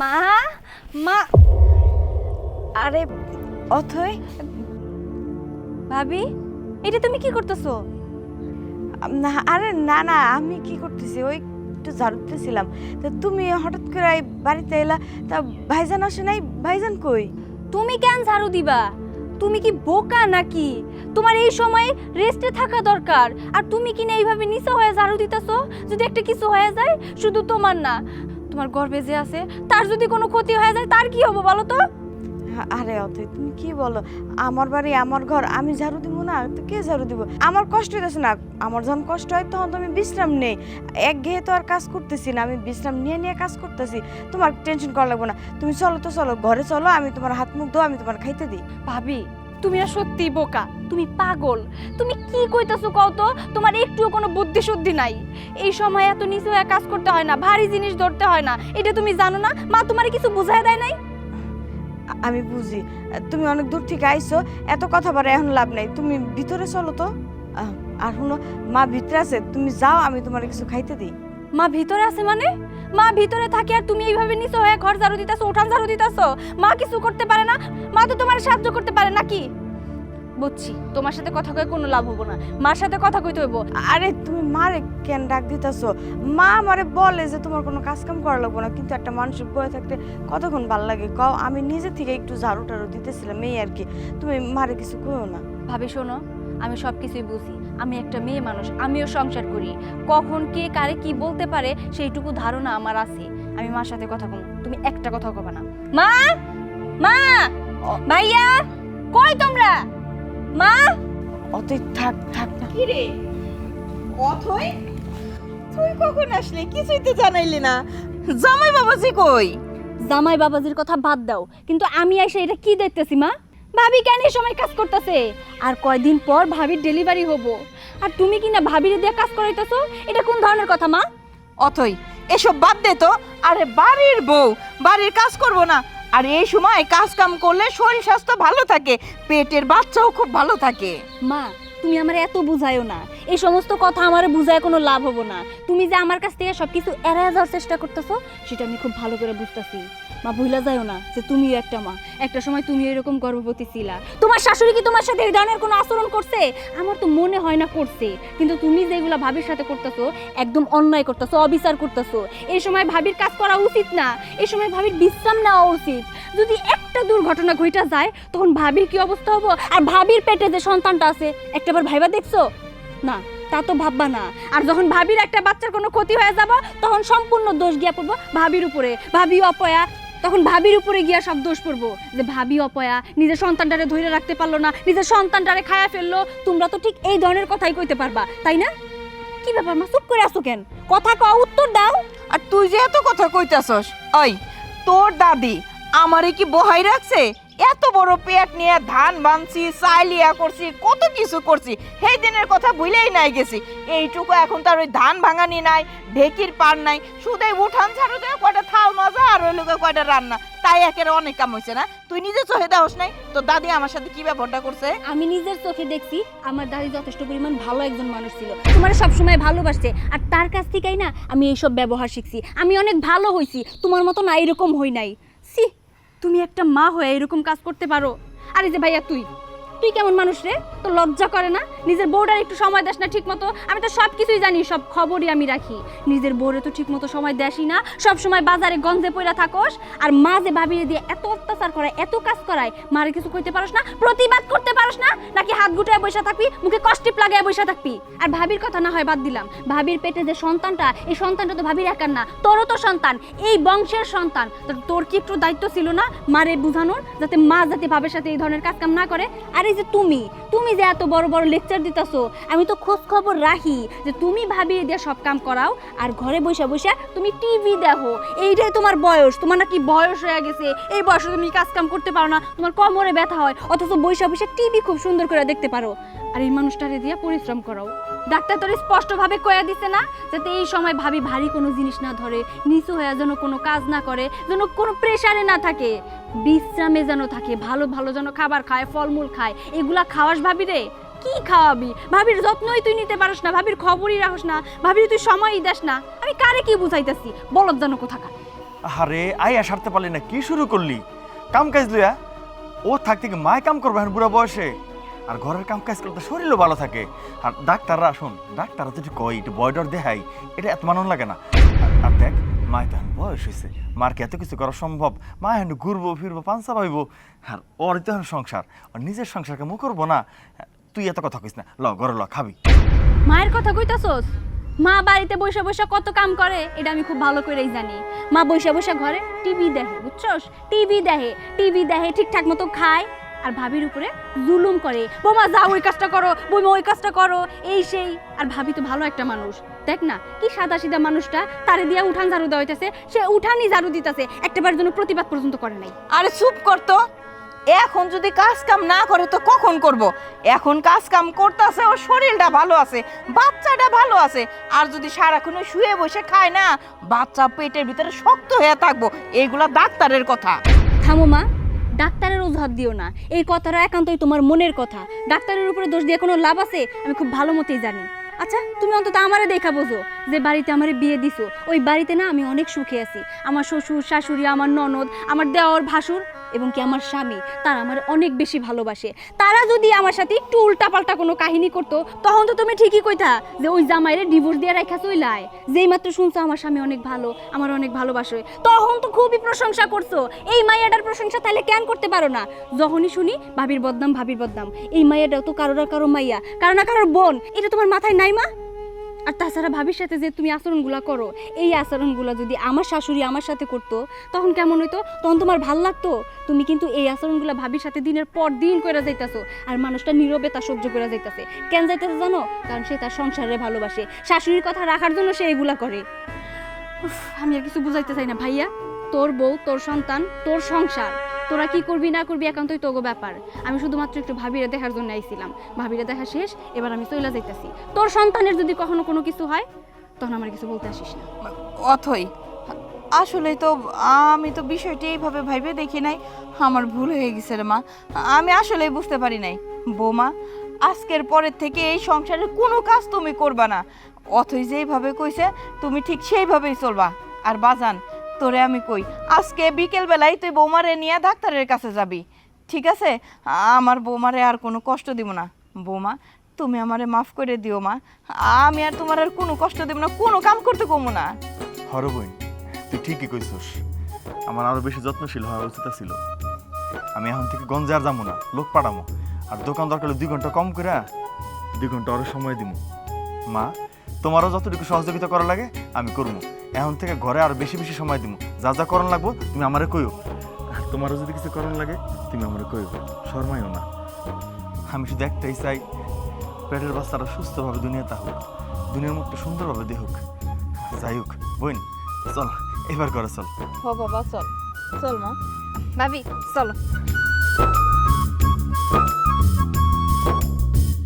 মা মা। আরে অথই ভাবি, এটা তুমি কি করতেছো? না, আরে না না, আমি কি করতেছি? ওই একটু ঝাড়ু দিতেছিলাম। তা তুমি হঠাৎ করে এই বাড়িতে এলা, তা ভাইজান আসে নাই? ভাইজান কই? তুমি কেন ঝাড়ু দিবা? তুমি কি বোকা নাকি? তোমার এই সময় রেস্টে থাকা দরকার। আর তুমি কি না এইভাবে নিচে হয়ে ঝাড়ু দিতেছো? যদি একটা কিছু হয়ে যায়, শুধু তোমার না। তোমার গর্বে যে আছে তার যদি কোনো ক্ষতি হয়ে যায় তার কি হবে বলো তো? আরে অথই তুমি কি বলো? আমার বাড়ি আমার ঘর আমি ঝাড়ু দিব না? তো কে ঝাড়ু দিব? আমার কষ্ট হইতেছে না। আমার যখন কষ্ট হয় তখন তো আমি বিশ্রাম নেই। এক ঘেয়ে তো আর কাজ করতেছি না। আমি বিশ্রাম নিয়ে নিয়ে কাজ করতেছি। তোমার টেনশন করা লাগবে না। তুমি চলো তো চলো ঘরে চলো আমি তোমার হাত মুখ দো আমি তোমার খাইতে দিই। ভাবি তুমি না সত্যি বোকা তুমি পাগল। তুমি কি কইতাছো কও তো? তোমার একটুও কোনো বুদ্ধি শুদ্ধি নাই। এই সময় এত নিচু হয়ে কাজ করতে হয় না ভারী জিনিস ধরতে হয় না। এটা তুমি জানো না? মা তোমার কিছু বুঝায় দেয় নাই? আমি বুঝি। তুমি অনেক দূর থেকে আইছো এত কথা বলে এখন লাভ নাই। তুমি ভিতরে চলো তো। আহ, আর শুনো মা ভিতরে আছে তুমি যাও আমি তোমার কিছু খাইতে দিই। মা ভিতরে আছে মানে? মা ভিতরে থাকে আর তুমি এইভাবে নিচু হয়ে ঘর ঝাড়ু দিতেছো উঠান ঝাড়ু দিতেছো? মা কিছু করতে পারে না? মা তো তোমার সাহায্য করতে পারে নাকি? বুঝছি তোমার সাথে কথা কয়ে কোনো লাভ হব না। মার সাথে কথা কইতে হইব। আরে তুমি মারে কেন ডাক দিতেছো? মা আমারে বলে যে তোমার কোনো কাজ কাম করা লাগবে না কিন্তু একটা মানুষের বয়ে থাকতে কতক্ষণ ভালো লাগে? কও আমি নিজে থেকে একটু ঝাড়ু টাড়ু দিতেছিলাম এই আর কি। তুমি মারে কিছু কইও না। ভাবি শোনো আমি সব কিছুই বুঝি। আমি একটা মেয়ে মানুষ আমিও সংসার করি। কখন কে কারে কি বলতে পারে সেইটুকু ধারণা আমার আছে। আমি মার সাথে কথা বলব তুমি একটা কথা কবে না। মা! মা! ভাইয়া! কই তোমরা? মা! অতই থাক থাক না। কিরে অথই? তুই কখন আসলি? কিছুই তো জানাইলি না। জামাই বাবাজি কই? জামাই বাবাজির কথা বাদ দাও কিন্তু আমি এসে এটা কি দেখতেছি মা? ভাবি কেন এই সময় কাজ করতেছে? আর কয়দিন পর ভাবির ডেলিভারি হব। আর তুমি কি না ভাবির দিয়ে কাজ করাইতেছো এটা কোন ধরনের কথা মা? অথই এসব বাদ দে তো। আরে বাড়ির বউ বাড়ির কাজ করব না। আর এই সময় কাজ কাম করলে শরীর স্বাস্থ্য ভালো থাকে পেটের বাচ্চাও খুব ভালো থাকে। মা তুমি আমার এত বুঝায়ও না। এই সমস্ত কথা আমার বুঝায় কোনো লাভ হব না। তুমি যে আমার কাছ থেকে সবকিছু এড়ায় যাওয়ার চেষ্টা করতেছো সেটা আমি খুব ভালো করে বুঝতেছি। মা ভুলা যাও না যে তুমিও একটা মা। একটা সময় তুমি এরকম গর্ভবতী ছিলা। তোমার শাশুড়ি কি তোমার সাথে এই ধরনের কোনো আচরণ করছে? আমার তো মনে হয় না করছে। কিন্তু তুমি যেগুলা ভাবির সাথে করতেছো, একদম অন্যায় করতেছো, অবিচার করতেছো, এই সময় ভাবির কাজ করা উচিত না। এই সময় ভাবির বিশ্রাম নেওয়া উচিত। যদি একটা দুর্ঘটনা ঘটা যায়, তখন ভাবির কি অবস্থা হব? আর ভাবির পেটে যে সন্তানটা আছে, একটাবার ভাইবা দেখছ? না, তা তো ভাববা না। আর যখন ভাবির একটা বাচ্চার কোনো ক্ষতি হয়ে যাব, তখন সম্পূর্ণ দোষ গিয়া পড়ব ভাবির উপরে। ভাবি অপয়া তখন ভাবির উপরে গিয়া সব দোষ পড়ব। যে ভাবি অপয়া, নিজের সন্তানটারে ধরে রাখতে পারল না, নিজের সন্তানটারে খায়া ফেলল, তোমরা তো ঠিক এই ধরনের কথাই কইতে পারবা, তাই না? কি ব্যাপার মা, চুপ করে আসো কেন? কথা কও, উত্তর দাও। আর তুই যে এত কথা কইতাছস ওই তোর দাদি আমারে কি বহাই রাখছে? এত বড় পেট নিয়ে ধান বানছি, চাইলিয়া করছি, কত কিছু করছি, সেই দিনের কথা ভুলেই নাই গেছি। এইটুকু এখন তার ওই ধান ভাঙানি নাই, ঢেকির পার নাই শুধু উঠান ছাড়ো দেয় কয়টা থাল মাজা আর ওই লোকে কয়টা রান্না। তাই একের অনেক কাম হয়েছে না? তুই নিজে চোখে দেওয়াস নাই? তো দাদি আমার সাথে কি ব্যবহারটা করছে? আমি নিজের চোখে দেখছি, আমার দাদি যথেষ্ট পরিমাণ ভালো একজন মানুষ ছিল। তোমার সবসময় ভালোবাসছে, আর তার কাছ থেকেই না আমি এইসব ব্যবহার শিখছি। আমি অনেক ভালো হয়েছি তোমার মতো না এরকম হই নাই। সি তুমি একটা মা হয়ে এরকম কাজ করতে পারো। আরে যে ভাইয়া তুই তুই কেমন মানুষ রে? তো লজ্জা করে না? নিজের বউটার একটু সময় দেস না ঠিক মতো আমি তো সব কিছুই জানি, সব খবরই আমি রাখি। নিজের বউরে তো ঠিক মতো সময় দেসই না। সব সময় বাজারে গঞ্জে পইরা থাকোস। আর মা যে ভাবিয়ে দিয়ে এত অত্যাচার করায়, এত কাজ করায়, মারে কিছু কইতে পারোস না? প্রতিবাদ করতে পারোস না? নাকি হাত গুটায় বসে থাকবি? মুখে কষ্টিপ লাগায় বসে থাকবি? আর ভাবির কথা না হয় বাদ দিলাম। ভাবির পেটে যে সন্তানটা, এই সন্তানটা তো ভাবির একার না। তোরও তো সন্তান। এই বংশের সন্তান। তোর কি একটু দায়িত্ব ছিল না মারে বুঝানোর? যাতে মা যাতে ভাবের সাথে এই ধরনের কাজ কাম না করে? আর এই যে তুমি তুমি যে এত বড় বড় লেকচার দিতেছো, আমি তো খোঁজ খবর রাখি যে তুমি ভাবিয়ে দিয়ে সব কাম করাও, আর ঘরে বসে বসে তুমি টিভি দেখো। এইটাই তোমার বয়স, তোমার নাকি বয়স হয়ে গেছে। এই বয়সে তুমি কাজ কাম করতে পারো না, তোমার কোমরে ব্যথা হয়, অথচ বসে বসে টিভি খুব সুন্দর করে দেখতে পারো। আর এই মানুষটারে দিয়ে পরিশ্রম করাও। ডাক্তার তোর স্পষ্টভাবে কয়া দিছে না যাতে এই সময় ভাবি ভারী কোনো জিনিস না ধরে, নিচু হয়ে যেন কোনো কাজ না করে, যেন কোনো প্রেশারে না থাকে। বিশ্রামে যেন থাকে, ভালো ভালো যেন খাবার খায়, ফলমূল খায়। এগুলা খাওয়াস ভাবি রে? কি খাওয়াবি? ভাবির যত্নই তুই নিতে পারস না, ভাবির খবরই রাখস না, ভাবির তুই সময়ই দেস না। আমি কারে কি বুঝাইতেছি? বলদ যেন কোথাকার? আরে আইয়া সারতে পারলি না, কি শুরু করলি? কাম কাজ লইয়া, ও থাকতে মায় কাম করবে বুড়া বয়সে। আর ঘরের কাম কাজ করলে তো শরীরও ভালো থাকে। আর ডাক্তাররা আসুন ডাক্তাররা তো একটু একটু বয়ডর দেখাই এটা এত মানন লাগে না। আর- দেখ মায় তো বয়স হয়েছে। মার কি এত কিছু করা সম্ভব? মা এখন ঘুরবো, ফিরবো পাঞ্চা পাইবো। আর ওর তো এখন সংসার আর নিজের সংসারকে মুখ করব না। তুই এত কথা কইস না। ল, ঘরে ল, খাবি। মায়ের কথা কইতাছস? মা বাড়িতে বসে বসে কত কাম করে, এটা আমি খুব ভালো করেই জানি। মা বসে বসে ঘরে টিভি দেখে, বুঝছস? টিভি দেখে টিভি দেখে ঠিকঠাক মতো খায়। আর ভাবির উপরে জুলুম করে। বোমা যাও ওই কাজটা করো। বৌমা ওই কাজটা করো। এই সেই। আর ভাবি তো ভালো একটা মানুষ। দেখ না কি সাদা সিধা মানুষটা তারে দিয়া উঠান ঝাড়ু দেওয়া হইতাছে। সে উঠানই ঝাড়ু দিতেছে। একটাবার জন্য প্রতিবাদ পর্যন্ত করে নাই। আরে চুপ করতো এখন যদি কাজ কাম না করে তো কখন করব? এখন কাজ কাম করতেছে ওর শরীরটা ভালো আছে বাচ্চাটা ভালো আছে। আর যদি সারাক্ষণ ওই শুয়ে বসে খায় না বাচ্চা পেটের ভিতরে শক্ত হয়ে থাকব এইগুলা ডাক্তারের কথা। থামো মা ডাক্তারের অজুহাত দিও না। এই কথাটা একান্তই তোমার মনের কথা। ডাক্তারের উপরে দোষ দিয়ে কোনো লাভ আছে? আমি খুব ভালো মতোই জানি। আচ্ছা তুমি অন্তত আমারে দেখা বোঝো যে বাড়িতে আমারে বিয়ে দিছো। ওই বাড়িতে না আমি অনেক সুখে আছি। আমার শ্বশুর, শাশুড়ি, আমার ননদ, আমার দেওয়ার ভাসুর এবং কি আমার স্বামী, তারা আমার অনেক বেশি ভালোবাসে। তারা যদি আমার সাথে একটু উল্টাপাল্টা কোনো কাহিনী করতো, তখন তো তুমি ঠিকই কইতা যে ওই জামাইরে ডিভোর্স দিয়ে রাখা চইলায়। যেই মাত্র শুনছো আমার স্বামী অনেক ভালো, আমার অনেক ভালোবাসে। তখন তো খুবই প্রশংসা করছ। এই মাইয়াটার প্রশংসা তাহলে কেন করতে পারো না? যখনই শুনি, ভাবির বদনাম ভাবির বদনাম। এই মাইয়াটাও তো কারোর কারও মাইয়া, কারও না কারোর বোন। এটা তোমার মাথায় নাই মা আর তাছাড়া ভাবির সাথে যে তুমি আচরণগুলো করো, এই আচরণগুলো যদি আমার শাশুড়ি আমার সাথে করতো, তখন কেমন হইতো? তখন তোমার ভালো লাগতো? তুমি কিন্তু এই আচরণগুলো ভাবির সাথে দিনের পর দিন করে যাইতাছো, আর মানুষটা নীরবে তা সহ্য করে যাইতাছে। কেন যাইতেছে জানো? কারণ সে তার সংসারে ভালোবাসে। শাশুড়ির কথা রাখার জন্য সে এগুলা করে। আমি আর কিছু বুঝাইতে চাই না ভাইয়া। তোর বউ, তোর সন্তান, তোর সংসার। তোরা কি করবি, না করবি, একান্তই তোগো ব্যাপার। আমি শুধুমাত্র একটু ভাবিরে দেখার জন্য আইছিলাম। ভাবিরে দেখা শেষ, এবার আমি চইলা যাইতাছি। তোর সন্তানের যদি কখনো কোনো কিছু হয়, তখন আমার কিছু বলতে আসিস না। অথই? আসলে তো আমি তো বিষয়টি এইভাবে ভাইবে দেখি নাই। আমার ভুল হয়ে গেছে রে মা। আমি আসলেই বুঝতে পারি নাই। বৌমা, আজকের পরের থেকে এই সংসারের কোনো কাজ তুমি করবা না। অথই যেইভাবে কইছে, তুমি ঠিক সেইভাবেই চলবা। আর বাজান তোরে আমি কই? আজকে বিকেল বেলায় তুই বৌমারে নিয়ে ডাক্তারের কাছে যাবি। ঠিক আছে? আমার বৌমারে আর কোনো কষ্ট দিব না। বৌমা, তুমি আমারে মাফ করে দিও মা। আমি আর তোমার আর কোনো কষ্ট দেব না, কোনো কাম করতে কমো না। হরবইন তুই ঠিকই কইছস। আমার আরও বেশি যত্নশীল হওয়া উচিত ছিল। আমি এখন থেকে গঞ্জে আর যাব না, লোক পাঠামো। আর দোকান দরকার দুই ঘণ্টা কম করে দুই ঘণ্টা আরও সময় দিব মা তোমারও যতটুকু সহযোগিতা করা লাগে, আমি করব। এখন থেকে ঘরে আর বেশি বেশি সময় দিব। যা যা করণ লাগবো, তুমি আমারে কইও। তোমারও যদি কিছু করণ লাগে, তুমি আমারে কইও। শর্মাইও না। আমি শুধু একটাই চাই, পেটের বাচ্চারা সুস্থভাবে দুনিয়াতে হোক দুনিয়ার মুখটা সুন্দরভাবে দেখুক। যাই হোক, বোন, চল, এবার করে চল। বাবা, চল। চল মা। ভাবি, চলো।